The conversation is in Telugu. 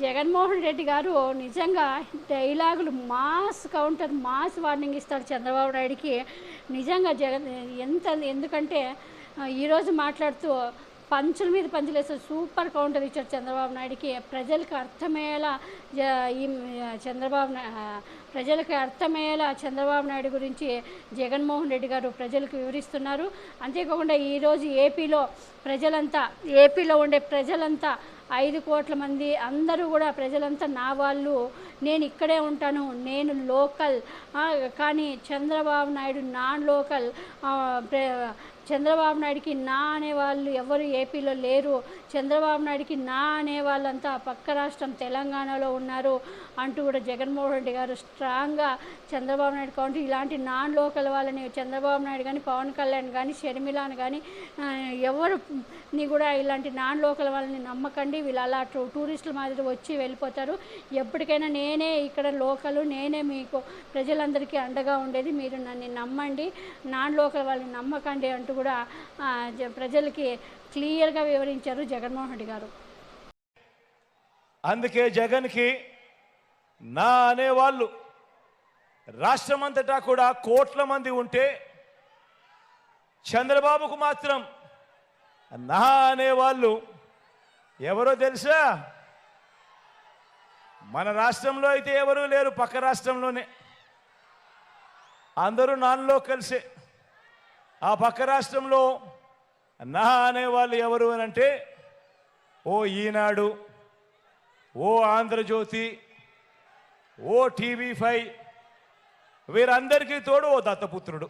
జగన్మోహన్ రెడ్డి గారు నిజంగా డైలాగులు మాస్ కౌంటర్ మాస్ వార్నింగ్ ఇస్తారు చంద్రబాబు నాయుడికి. నిజంగా జగన్ ఎంత ఎందుకంటే ఈరోజు మాట్లాడుతూ పంచుల మీద పంచులు సూపర్ కౌంటర్ ఇచ్చారు చంద్రబాబు నాయుడికి. ప్రజలకు అర్థమయ్యేలా జ- ఈ చంద్రబాబు ప్రజలకు అర్థమయ్యేలా చంద్రబాబు నాయుడు గురించి జగన్మోహన్ రెడ్డి గారు ప్రజలకు వివరిస్తున్నారు. అంతేకాకుండా ఈరోజు ఏపీలో ప్రజలంతా ఏపీలో ఉండే ప్రజలంతా ఐదు కోట్ల మంది అందరూ కూడా ప్రజలంతా నా వాళ్ళు. నేను ఇక్కడే ఉంటాను. నేను లోకల్. కానీ చంద్రబాబు నాయుడు నాన్ లోకల్. చంద్రబాబు నాయుడికి నా అనే వాళ్ళు ఎవరు ఏపీలో లేరు. చంద్రబాబు నాయుడికి నా అనే వాళ్ళంతా పక్క రాష్ట్రం తెలంగాణలో ఉన్నారు అంటూ కూడా జగన్మోహన్ రెడ్డి గారు స్ట్రాంగ్గా చంద్రబాబు నాయుడు కౌంటర్ ఇలాంటి నాన్ లోకల్ వాళ్ళని చంద్రబాబు నాయుడు కానీ పవన్ కళ్యాణ్ కానీ షర్మిలాని కానీ ఎవరు నీ కూడా ఇలాంటి నాన్ లోకల్ వాళ్ళని నమ్మకండి. వీళ్ళు అలా టూ టూరిస్టుల మాదిరి వచ్చి వెళ్ళిపోతారు. ఎప్పటికైనా నేనే ఇక్కడ లోకల్ నేనే మీకు ప్రజలందరికీ అండగా ఉండేది. మీరు నన్ను నమ్మండి. నాన్ లోకల్ వాళ్ళని నమ్మకండి అంటూ కూడా ప్రజలకి క్లియర్గా వివరించారు జగన్మోహన్ రెడ్డి గారు. అందుకే జగన్కి నా అనేవాళ్ళు రాష్ట్రమంతటా కూడా కోట్ల మంది ఉంటే చంద్రబాబుకు మాత్రం నా అనేవాళ్ళు ఎవరో తెలుసా? మన రాష్ట్రంలో అయితే ఎవరూ లేరు పక్క రాష్ట్రంలోనే. అందరూ నాన్నలో కలిసే. ఆ పక్క రాష్ట్రంలో నా అనేవాళ్ళు ఎవరు అని అంటే ఓ ఈనాడు ఓ ఆంధ్రజ్యోతి ఓ టీవీ ఫైవ్ వీరందరికీ తోడు ఓ దత్తపుత్రుడు.